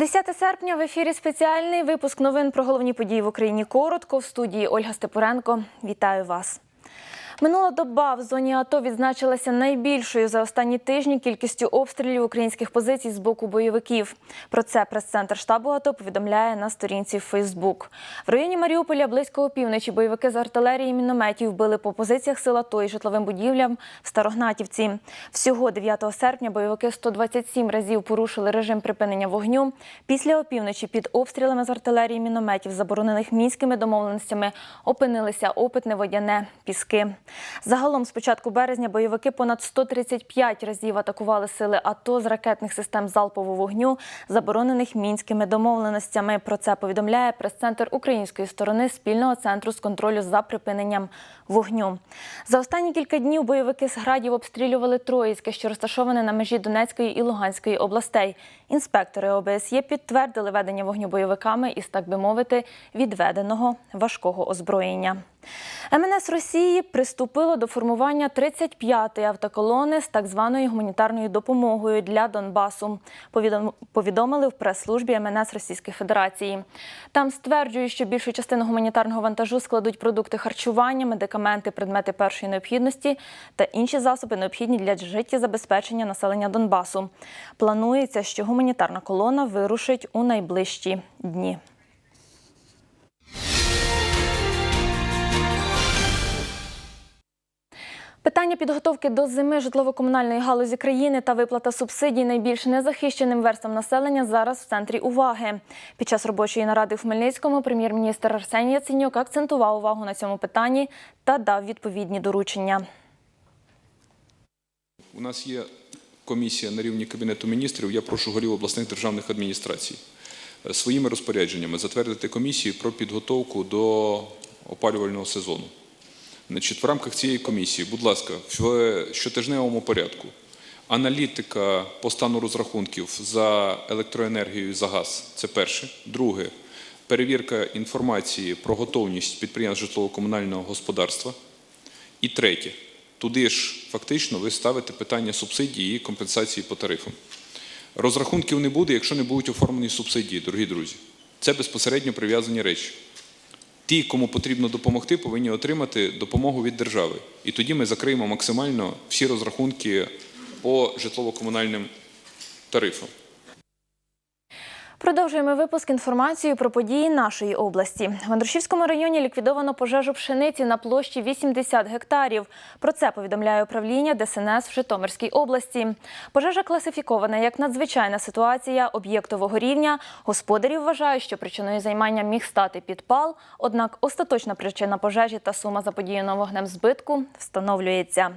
10 серпня в ефірі спеціальний випуск новин про головні події в Україні. Коротко в студії Ольга Степуренко. Вітаю вас. Минула доба в зоні АТО відзначилася найбільшою за останні тижні кількістю обстрілів українських позицій з боку бойовиків. Про це прес-центр штабу АТО повідомляє на сторінці Фейсбук. В районі Маріуполя близько опівночі бойовики з артилерії і мінометів били по позиціях сил АТО і житловим будівлям в Старогнатівці. Всього 9 серпня бойовики 127 разів порушили режим припинення вогню. Після опівночі під обстрілами з артилерії і мінометів, заборонених мінськими домовленостями, опинилися опитне водяне піски. Загалом з початку березня бойовики понад 135 разів атакували сили АТО з ракетних систем залпового вогню, заборонених мінськими домовленостями. Про це повідомляє прес-центр української сторони спільного центру з контролю за припиненням вогню. За останні кілька днів бойовики з градів обстрілювали Троїцьке, що розташоване на межі Донецької і Луганської областей. Інспектори ОБСЄ підтвердили ведення вогню бойовиками із, так би мовити, відведеного важкого озброєння. МНС Росії приступило до формування 35-ї автоколони з так званою гуманітарною допомогою для Донбасу. Повідом- Повідомили в прес-службі МНС Російської Федерації. Там стверджують, що більшу частину гуманітарного вантажу складуть продукти харчування, медикаменти, предмети першої необхідності та інші засоби, необхідні для життєзабезпечення населення Донбасу. Планується, що гуманітарна колона вирушить у найближчі дні. Питання підготовки до зими житлово-комунальної галузі країни та виплата субсидій найбільш незахищеним верствам населення зараз в центрі уваги. Під час робочої наради в Хмельницькому прем'єр-міністр Арсеній Яценюк акцентував увагу на цьому питанні та дав відповідні доручення. У нас є комісія на рівні Кабінету міністрів. Я прошу голів обласних державних адміністрацій е, своїми розпорядженнями затвердити комісію про підготовку до опалювального сезону. Значить, в рамках цієї комісії, будь ласка, в щотижневому порядку аналітика по стану розрахунків за електроенергію і за газ це перше. Друге, перевірка інформації про готовність підприємств житлово-комунального господарства. І третє, туди ж фактично ви ставите питання субсидії і компенсації по тарифам. Розрахунків не буде, якщо не будуть оформлені субсидії, дорогі друзі. Це безпосередньо прив'язані речі. Ті, кому потрібно допомогти, повинні отримати допомогу від держави. І тоді ми закриємо максимально всі розрахунки по житлово-комунальним тарифам. Продовжуємо випуск інформацією про події нашої області. В Андрушівському районі ліквідовано пожежу пшениці на площі 80 гектарів. Про це повідомляє управління ДСНС в Житомирській області. Пожежа класифікована як надзвичайна ситуація об'єктового рівня. Господарі вважають, що причиною займання міг стати підпал. Однак остаточна причина пожежі та сума заподіяного вогнем збитку встановлюється.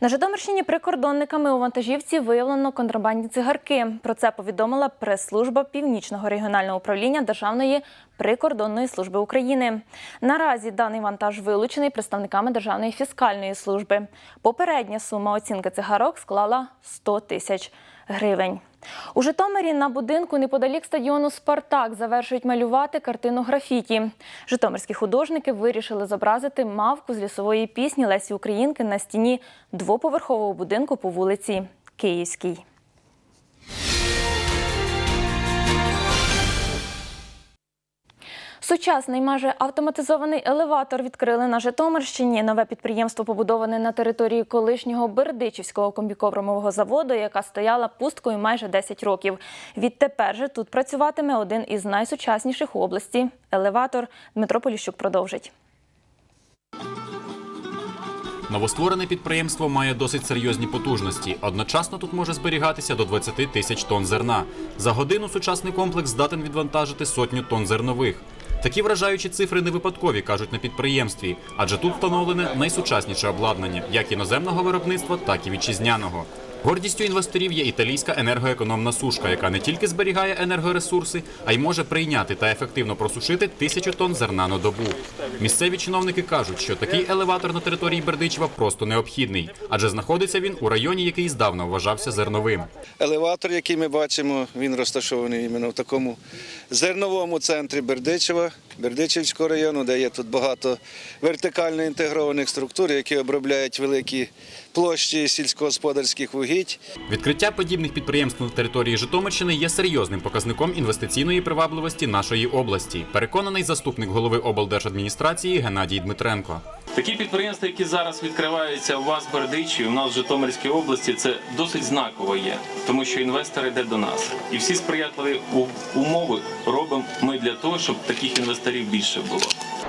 На Житомирщині прикордонниками у вантажівці виявлено контрабандні цигарки. Про це повідомила прес-служба Північного регіонального управління Державної прикордонної служби України. Наразі даний вантаж вилучений представниками Державної фіскальної служби. Попередня сума оцінки цигарок склала 100 тисяч гривень. У Житомирі на будинку неподалік стадіону Спартак завершують малювати картину графіті. Житомирські художники вирішили зобразити мавку з лісової пісні Лесі Українки на стіні двоповерхового будинку по вулиці Київській. Сучасний майже автоматизований елеватор відкрили на Житомирщині. Нове підприємство побудоване на території колишнього Бердичівського комбікормового заводу, яка стояла пусткою майже 10 років. Відтепер же тут працюватиме один із найсучасніших у області елеватор. Дмитро Поліщук продовжить. Новостворене підприємство має досить серйозні потужності. Одночасно тут може зберігатися до 20 тисяч тонн зерна. За годину сучасний комплекс здатен відвантажити сотню тонн зернових. Такі вражаючі цифри не випадкові, кажуть на підприємстві, адже тут встановлене найсучасніше обладнання, як іноземного виробництва, так і вітчизняного. Гордістю інвесторів є італійська енергоекономна сушка, яка не тільки зберігає енергоресурси, а й може прийняти та ефективно просушити тисячу тонн зерна на добу. Місцеві чиновники кажуть, що такий елеватор на території Бердичева просто необхідний, адже знаходиться він у районі, який здавна вважався зерновим. Елеватор, який ми бачимо, він розташований іменно в такому зерновому центрі Бердичева. Бердичівського району, де є тут багато вертикально інтегрованих структур, які обробляють великі площі сільськогосподарських угідь. Відкриття подібних підприємств на території Житомирщини є серйозним показником інвестиційної привабливості нашої області. Переконаний заступник голови облдержадміністрації Геннадій Дмитренко. Такі підприємства, які зараз відкриваються у вас в Бердичі, у нас в Житомирській області, це досить знаково є, тому що інвестор йде до нас. І всі сприятливі умови робимо ми для того, щоб таких інвесторів більше було.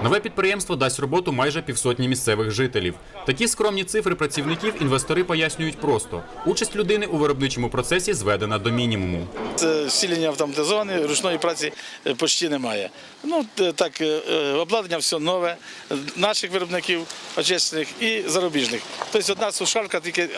Нове підприємство дасть роботу майже півсотні місцевих жителів. Такі скромні цифри працівників інвестори пояснюють просто: участь людини у виробничому процесі зведена до мінімуму. Це Сілення автоматизоване, ручної праці е, почти немає. Ну так, е, е, обладнання все нове, наших виробників отечественних і зарубіжних. Тобто одна сушарка тільки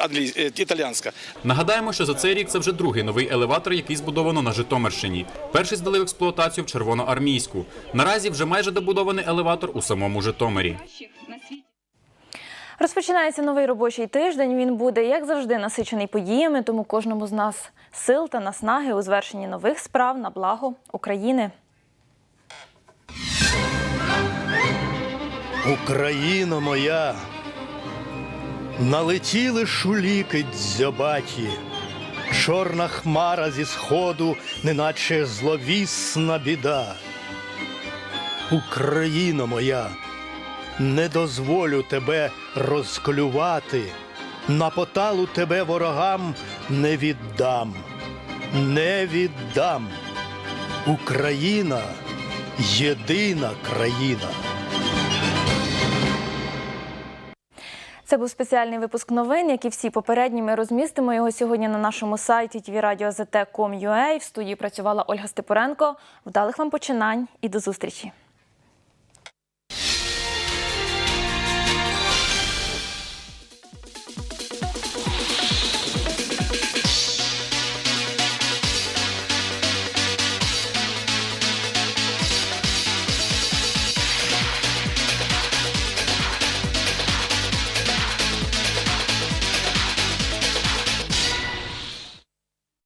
італіянська. Нагадаємо, що за цей рік це вже другий новий елеватор, який збудовано на Житомирщині. Перший здали в експлуатацію в Червоноармійську. Наразі вже майже добудований елеватор у самому Житомирі. Розпочинається новий робочий тиждень. Він буде, як завжди, насичений подіями, тому кожному з нас сил та наснаги у звершенні нових справ на благо України. Україно моя, налетіли шуліки дзьобаті, чорна хмара зі сходу, неначе зловісна біда. Україно моя, не дозволю тебе розклювати, на поталу тебе ворогам не віддам, не віддам. Україна єдина країна. Це був спеціальний випуск новин, як і всі попередні. Ми розмістимо його сьогодні на нашому сайті tvradio.zt.com.ua. В студії працювала Ольга Степуренко. Вдалих вам починань і до зустрічі.